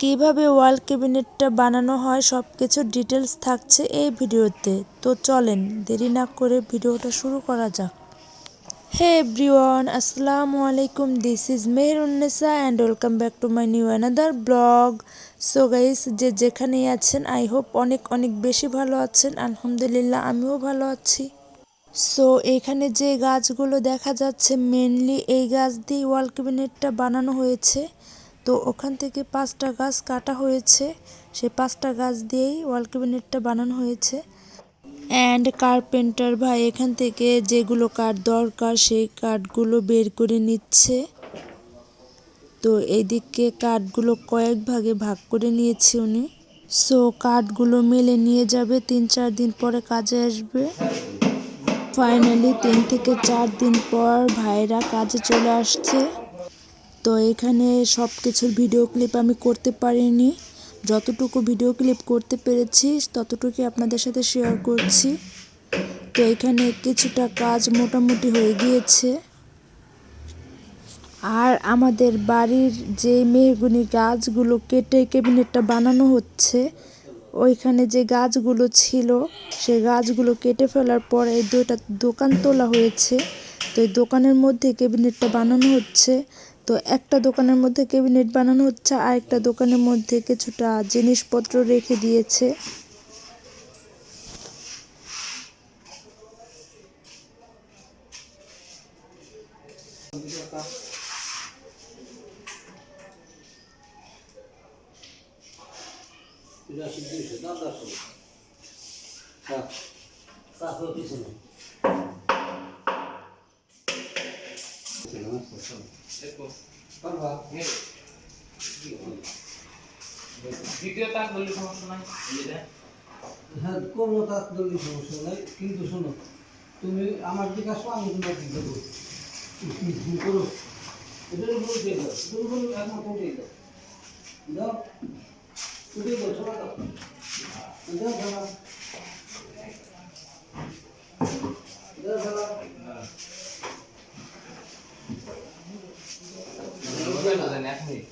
কীভাবে ওয়াল ক্যাবিনেটটা বানানো হয় সব কিছু ডিটেলস থাকছে এই ভিডিওতে। তো চলেন, দেরি না করে ভিডিওটা শুরু করা যাক। হে এভরিওয়ান, আসসালামু আলাইকুম। This is Mehrunnesa and welcome back to my new another blog so guys যে যেখানেই আছেন আই হোপ অনেক অনেক বেশি ভালো আছেন। আলহামদুলিল্লাহ, আমিও ভালো আছি। সো এখানে যে গাছগুলো দেখা যাচ্ছে মেনলি এই গাছ দিয়ে ওয়াল ক্যাবিনেটটা বানানো হয়েছে। তো ওখান থেকে পাঁচটা গাছ কাটা হয়েছে। সেই পাঁচটা গাছ দিয়েই ওয়াল ক্যাবিনেটটা বানানো হয়েছে। অ্যান্ড কার্পেন্টার ভাই এখান থেকে যেগুলো কাঠ দরকার সেই কাঠগুলো বের করে নিচ্ছে। তো এইদিকে কাঠগুলো কয়েক ভাগে ভাগ করে নিয়েছে উনি। সো কাঠগুলো মেলে নিয়ে যাবে, তিন চার দিন পরে কাজে আসবে। ফাইনালি তিন থেকে চার দিন পর ভাইরা কাজে চলে আসছে। তো এখানে সব কিছুর ভিডিও ক্লিপ আমি করতে পারিনি। যতটুকু ভিডিও ক্লিপ করতে পেরেছি, ততটুকুই আপনাদের সাথে শেয়ার করছি। তো এখানে কিছুটা কাজ মোটামুটি হয়ে গিয়েছে। আর আমাদের বাড়ির যে মেহগুনি গাছগুলো কেটে ক্যাবিনেটটা বানানো হচ্ছে, ওইখানে যে গাছগুলো ছিল, সে গাছগুলো কেটে ফেলার পর এই দুইটা দোকান তোলা হয়েছে। তো এই দোকানের মধ্যে ক্যাবিনেটটা বানানো হচ্ছে। তো একটা দোকানের মধ্যে ক্যাবিনেট বানানো হচ্ছে আর একটা দোকানের মধ্যে কিছুটা জিনিসপত্র রেখে দিয়েছে। দ্বিতীয় তাক বললে সমস্যা নাই হ্যাঁ কোনো তার দলীয় সমস্যা নাই কিন্তু শোনো তুমি আমার দিকে আসো আমি তোমার দিকে দেবো করো এটার উপরে দিয়ে দাও এটার উপরে একমাত্র দিয়ে দাও দাও উঠে ছোড়া দাও দাও এক মিনিট।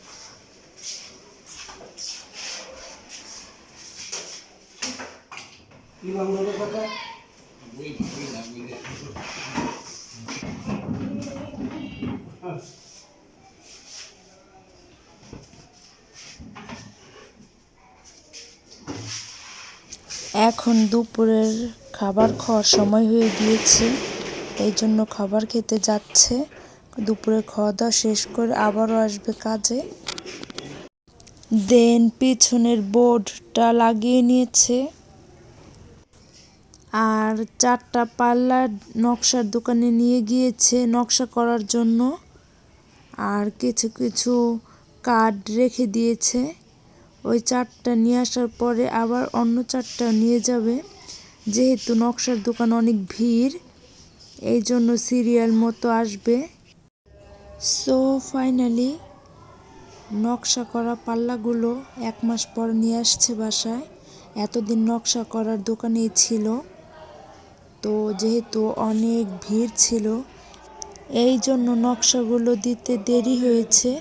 কি বাংলার কথা? বুঝ বুঝ না বুঝলে হ্যাঁ এখন দুপুরের খাবার খাওয়ার সময় হয়ে গিয়েছে এই জন্য খাবার খেতে যাচ্ছে। দুপুরে খাওয়া দাওয়া শেষ করে আবারও আসবে কাজে। দেন পিছনের বোর্ডটা লাগিয়ে নিয়েছে। আর চারটা পাল্লার নকশার দোকানে নিয়ে গিয়েছে নকশা করার জন্য। আর কিছু কিছু কার্ড রেখে দিয়েছে। ওই চারটা নিয়ে আসার পরে আবার অন্য চারটা নিয়ে যাবে। যেহেতু নকশার দোকান অনেক ভিড়, এই জন্য সিরিয়াল মতো আসবে। সো ফাইনালি নকশা করা পাল্লাগুলো এক মাস পর নিয়ে আসছে বাসায়। এতদিন নকশা করার দোকানেই ছিল। তো, যেহেতু অনেক ভিড় ছিল, এই জন্য নকশাগুলো দিতে দেরি হয়েছে।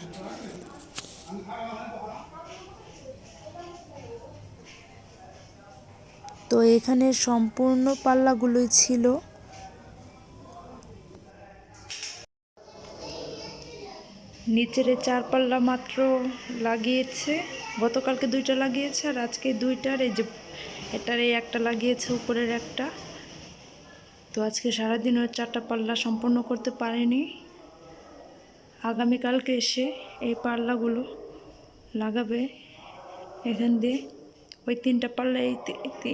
তো, এখানে সম্পূর্ণ পাল্লাগুলোই ছিল। নিচের চার পাল্লা মাত্র লাগিয়েছে। গতকালকে দুইটা লাগিয়েছে আর আজকে দুইটার এই যে এটার এই একটা লাগিয়েছে, উপরের একটা। তো আজকে সারাদিন ওই চারটা পাল্লা সম্পূর্ণ করতে পারেনি। আগামীকালকে এসে এই পাল্লাগুলো লাগাবে এখান দিয়ে। ওই তিনটা পাল্লা এই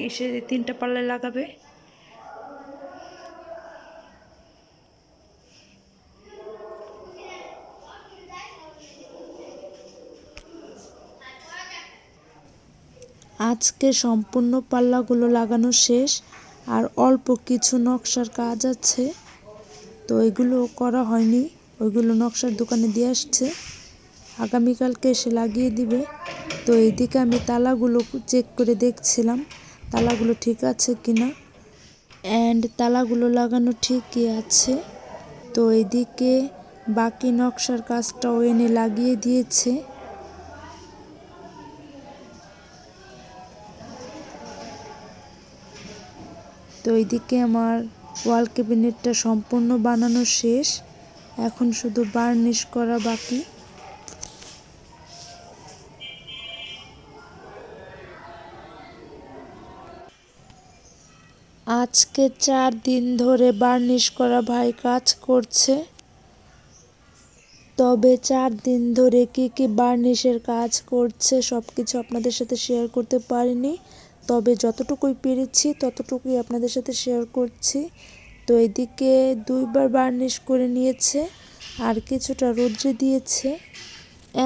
এসে তিনটা পাল্লায় লাগাবে। আজকে সম্পূর্ণ পাল্লাগুলো লাগানো শেষ, আর অল্প কিছু নকশার কাজ আছে। তো এগুলো করা হয়নি, ওইগুলো নকশার দোকানে দিয়ে আসছে। আগামীকালকে এসে লাগিয়ে দিবে। তো এইদিকে আমি তালাগুলো চেক করে দেখছিলাম, তালাগুলো ঠিক আছে কিনা। অ্যান্ড তালাগুলো লাগানো ঠিকই আছে। তো এদিকে বাকি নকশার কাজটাও এনে লাগিয়ে দিয়েছে। তো এইদিকে আমার ওয়াল ক্যাবিনেটটা সম্পূর্ণ বানানো শেষ। এখন শুধু বার্নিশ করা বাকি। আজকে চার দিন ধরে বার্নিশ করা ভাই কাজ করছে। তবে চার দিন ধরে কি কি বার্নিশের কাজ করছে সব কিছু আপনাদের সাথে শেয়ার করতে পারিনি। তবে যতটুকুই পেরেছি, ততটুকুই আপনাদের সাথে শেয়ার করছি। তো এদিকে দুইবার বার্নিশ করে নিয়েছে, আর কিছুটা রোদ্রে দিয়েছে।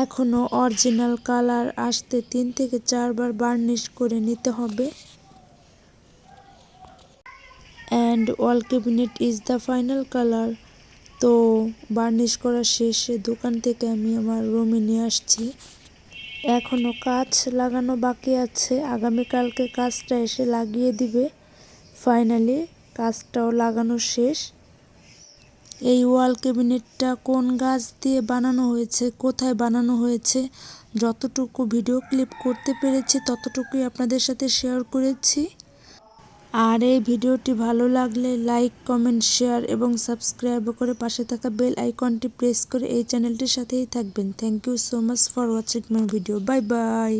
এখনও অরিজিনাল কালার আসতে তিন থেকে চারবার বার্নিশ করে নিতে হবে। And wall cabinet is the final colour তো বার্নিশ করা শেষে দোকান থেকে আমি আমার রুমে নিয়ে আসছি। এখনও কাজ লাগানো বাকি আছে। আগামীকালকে কাজটা এসে লাগিয়ে দিবে। ফাইনালি কাজটাও লাগানো শেষ। এই ওয়াল ক্যাবিনেটটা কোন গাছ দিয়ে বানানো হয়েছে, কোথায় বানানো হয়েছে, যতটুকু ভিডিও ক্লিপ করতে পেরেছি ততটুকুই আপনাদের সাথে শেয়ার করেছি। আর এই ভিডিওটি ভালো লাগলে লাইক, কমেন্ট, শেয়ার এবং সাবস্ক্রাইব করে পাশে থাকা বেল আইকনটি প্রেস করে এই চ্যানেলটির সাথেই থাকবেন। Thank you so much for watching my video bye bye